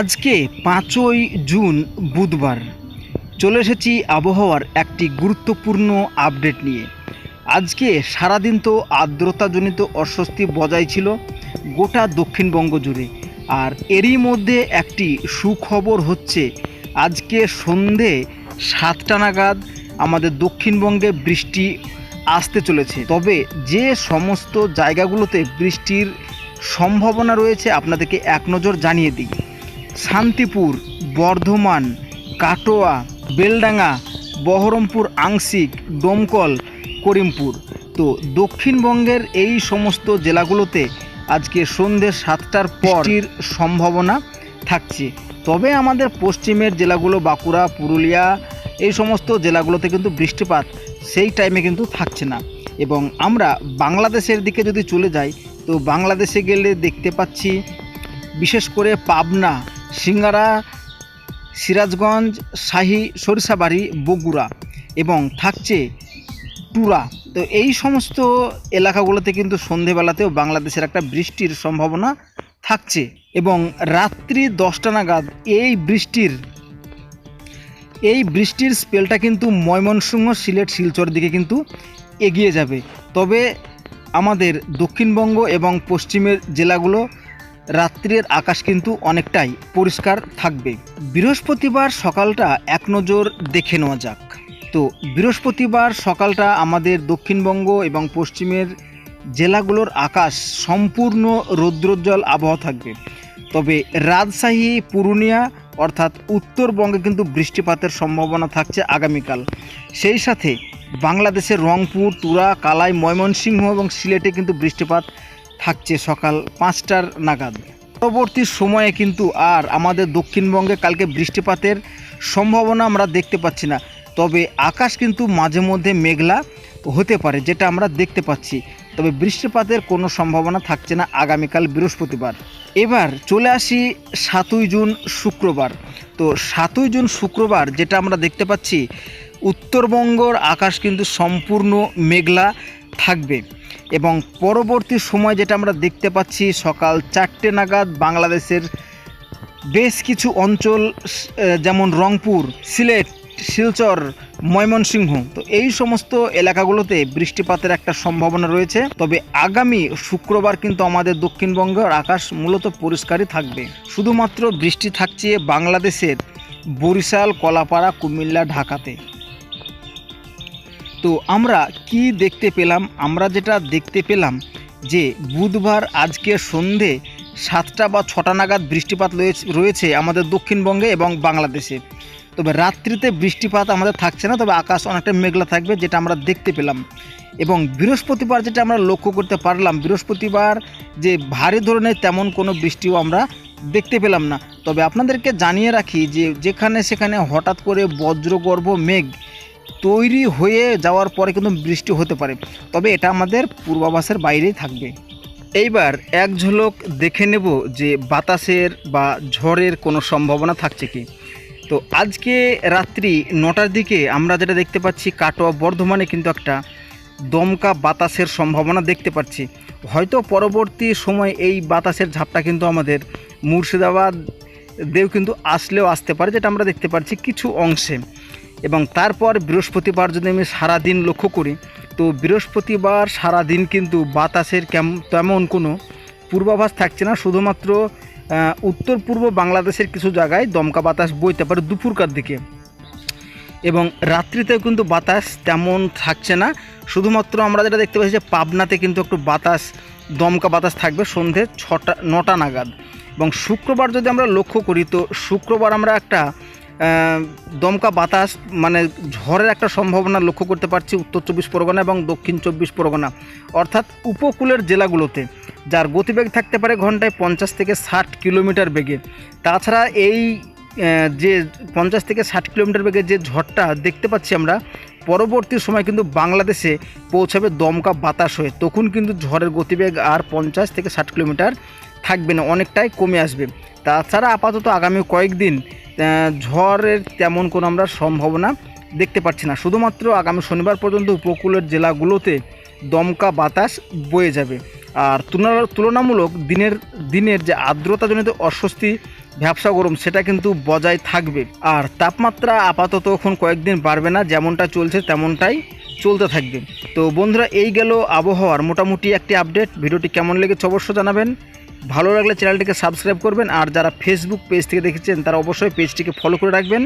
আজকে পাঁচই জুন, বুধবার। চলে এসেছি আবহাওয়ার একটি গুরুত্বপূর্ণ আপডেট নিয়ে। আজকে সারাদিন তো আর্দ্রতাজনিত অস্বস্তি বজায় ছিল গোটা দক্ষিণবঙ্গ জুড়ে। আর এরই মধ্যে একটি সুখবর হচ্ছে, আজকে সন্ধে সাতটা নাগাদ আমাদের দক্ষিণবঙ্গে বৃষ্টি আসতে চলেছে। তবে যে সমস্ত জায়গাগুলোতে বৃষ্টির সম্ভাবনা রয়েছে আপনাদেরকে এক নজর জানিয়ে দিই। শান্তিপুর, বর্ধমান, কাটোয়া, বেলডাঙ্গা, বহরমপুর, আংশিক, ডোমকল, করিমপুর। তো দক্ষিণবঙ্গের এই সমস্ত জেলাগুলোতে আজকে সন্ধ্যে সাতটার পরের সম্ভাবনা থাকছে। তবে আমাদের পশ্চিমের জেলাগুলো বাঁকুড়া, পুরুলিয়া, এই সমস্ত জেলাগুলোতে কিন্তু বৃষ্টিপাত সেই টাইমে কিন্তু থাকছে না। এবং আমরা বাংলাদেশের দিকে যদি চলে যাই, তো বাংলাদেশে গেলে দেখতে পাচ্ছি, বিশেষ করে পাবনা সিঙ্গারা, সিরাজগঞ্জ, শাহী, সরিষাবাড়ি, বগুড়া এবং থাকছে টুরা। তো এই সমস্ত এলাকাগুলোতে কিন্তু সন্ধেবেলাতেও বাংলাদেশের একটা বৃষ্টির সম্ভাবনা থাকছে এবং রাত্রি দশটা নাগাদ এই বৃষ্টির এই বৃষ্টির স্পেলটা কিন্তু ময়মনসিংহ, সিলেট শিলচর দিকে কিন্তু এগিয়ে যাবে। তবে আমাদের দক্ষিণবঙ্গ এবং পশ্চিমের জেলাগুলো রাত্রের আকাশ কিন্তু অনেকটাই পরিষ্কার থাকবে। বৃহস্পতিবার সকালটা এক নজর দেখে নেওয়া যাক। তো বৃহস্পতিবার সকালটা আমাদের দক্ষিণবঙ্গ এবং পশ্চিমের জেলাগুলোর আকাশ সম্পূর্ণ রৌদ্রোজ্জ্বল আবহাওয়া থাকবে। তবে রাজশাহী, পুরুলিয়া অর্থাৎ উত্তরবঙ্গে কিন্তু বৃষ্টিপাতের সম্ভাবনা থাকছে আগামীকাল। সেই সাথে বাংলাদেশের রংপুর, তুরা, কালাই, ময়মনসিংহ এবং সিলেটে কিন্তু বৃষ্টিপাত থাকছে সকাল পাঁচটার নাগাদ। পরবর্তী সময়ে কিন্তু আর আমাদের দক্ষিণবঙ্গে কালকে বৃষ্টিপাতের সম্ভাবনা আমরা দেখতে পাচ্ছি না। তবে আকাশ কিন্তু মাঝে মধ্যে মেঘলা হতে পারে, যেটা আমরা দেখতে পাচ্ছি। তবে বৃষ্টিপাতের কোনো সম্ভাবনা থাকছে না আগামীকাল বৃহস্পতিবার। এবার চলে আসি সাতই জুন শুক্রবার। তো সাতই জুন শুক্রবার যেটা আমরা দেখতে পাচ্ছি, উত্তরবঙ্গর আকাশ কিন্তু সম্পূর্ণ মেঘলা। থাকবে। এবং পরবর্তী সময় যেটা আমরা দেখতে পাচ্ছি, সকাল চারটে নাগাদ বাংলাদেশের বেশ কিছু অঞ্চল যেমন রংপুর, সিলেট, শিলচর, ময়মনসিংহ, তো এই সমস্ত এলাকাগুলোতে বৃষ্টিপাতের একটা সম্ভাবনা রয়েছে। তবে আগামী শুক্রবার কিন্তু আমাদের দক্ষিণবঙ্গের আকাশ মূলত পরিষ্কারই থাকবে। শুধুমাত্র বৃষ্টি থাকছে বাংলাদেশের বরিশাল, কলাপাড়া, কুমিল্লা, ঢাকাতে। তো আমরা কি দেখতে পেলাম? আমরা যেটা দেখতে পেলাম যে বুধবার আজকে সন্ধে সাতটা বা ছটা নাগাদ বৃষ্টিপাত রয়েছে- আমাদের দক্ষিণবঙ্গে এবং বাংলাদেশে। তবে রাত্রিতে বৃষ্টিপাত আমাদের থাকছে না, তবে আকাশ অনেকটা মেঘলা থাকবে যেটা আমরা দেখতে পেলাম। এবং বৃহস্পতিবার যেটা আমরা লক্ষ্য করতে পারলাম, বৃহস্পতিবার যে ভারী ধরনের তেমন কোনো বৃষ্টিও আমরা দেখতে পেলাম না। তবে আপনাদেরকে জানিয়ে রাখি যে যেখানে সেখানে হঠাৎ করে বজ্রগর্ভ মেঘ তৈরি হয়ে যাওয়ার পরে কিন্তু বৃষ্টি হতে পারে। তবে এটা আমাদের পূর্বাভাসের বাইরেই থাকবে। এইবার এক ঝলক দেখে নেব যে বাতাসের বা ঝড়ের কোনো সম্ভাবনা থাকছে কি। তো আজকে রাত্রি নটার দিকে আমরা যেটা দেখতে পাচ্ছি, কাটোয়া বর্ধমানে কিন্তু একটা দমকা বাতাসের সম্ভাবনা দেখতে পাচ্ছি। হয়তো পরবর্তী সময় এই বাতাসের ঝাপটা কিন্তু আমাদের মুর্শিদাবাদ দেও কিন্তু আসলেও আসতে পারে, যেটা আমরা দেখতে পাচ্ছি কিছু অংশে। এবং তারপর বৃহস্পতিবার যদি আমি সারাদিন লক্ষ্য করি, তো বৃহস্পতিবার সারাদিন কিন্তু বাতাসের তেমন কোনো পূর্বাভাস থাকছে না। শুধুমাত্র উত্তর পূর্ব বাংলাদেশের কিছু জায়গায় দমকা বাতাস বইতে পারে দুপুরকার দিকে। এবং রাত্রিতেও কিন্তু বাতাস তেমন থাকছে না। শুধুমাত্র আমরা যেটা দেখতে পাচ্ছি যে পাবনাতে কিন্তু একটু বাতাস, দমকা বাতাস থাকবে সন্ধে ছটা, নটা নাগাদ। এবং শুক্রবার যদি আমরা লক্ষ্য করি, তো শুক্রবার আমরা একটা দমকা বাতাস মানে ঝড়ের একটা সম্ভাবনা লক্ষ্য করতে পারছি উত্তর চব্বিশ পরগনা এবং দক্ষিণ চব্বিশ পরগনা। অর্থাৎ উপকূলের জেলাগুলোতে, যার গতিবেগ থাকতে পারে ঘন্টায় পঞ্চাশ থেকে ষাট কিলোমিটার বেগে। তাছাড়া এই যে পঞ্চাশ থেকে ষাট কিলোমিটার বেগে যে ঝড়টা দেখতে পাচ্ছি আমরা, পরবর্তী সময় কিন্তু বাংলাদেশে পৌঁছাবে দমকা বাতাস হয়ে। তখন কিন্তু ঝড়ের গতিবেগ আর পঞ্চাশ থেকে ষাট কিলোমিটার থাকবে না, অনেকটাই কমে আসবে। তাছাড়া আপাতত আগামী কয়েকদিন ঝড়ের তেমন কোনো আমরা সম্ভাবনা দেখতে পাচ্ছি না। শুধুমাত্র আগামী শনিবার পর্যন্ত উপকূলের জেলাগুলোতে দমকা বাতাস বয়ে যাবে। আর তুলনা, তুলনামূলক দিনের দিনের যে আর্দ্রতাজনিত অস্বস্তি ব্যবসা গরম, সেটা কিন্তু বজায় থাকবে। আর তাপমাত্রা আপাতত এখন কয়েকদিন বাড়বে না, যেমনটা চলছে তেমনটাই চলতে থাকবে। তো বন্ধুরা, এই গেল আবহাওয়ার মোটামুটি একটি আপডেট। ভিডিওটি কেমন লেগেছে অবশ্য জানাবেন। ভালো লাগলে চ্যানেলটিকে সাবস্ক্রাইব করবেন, আর যারা ফেসবুক পেজ থেকে দেখেছেন, তারা অবশ্যই পেজটিকে ফলো করে রাখবেন।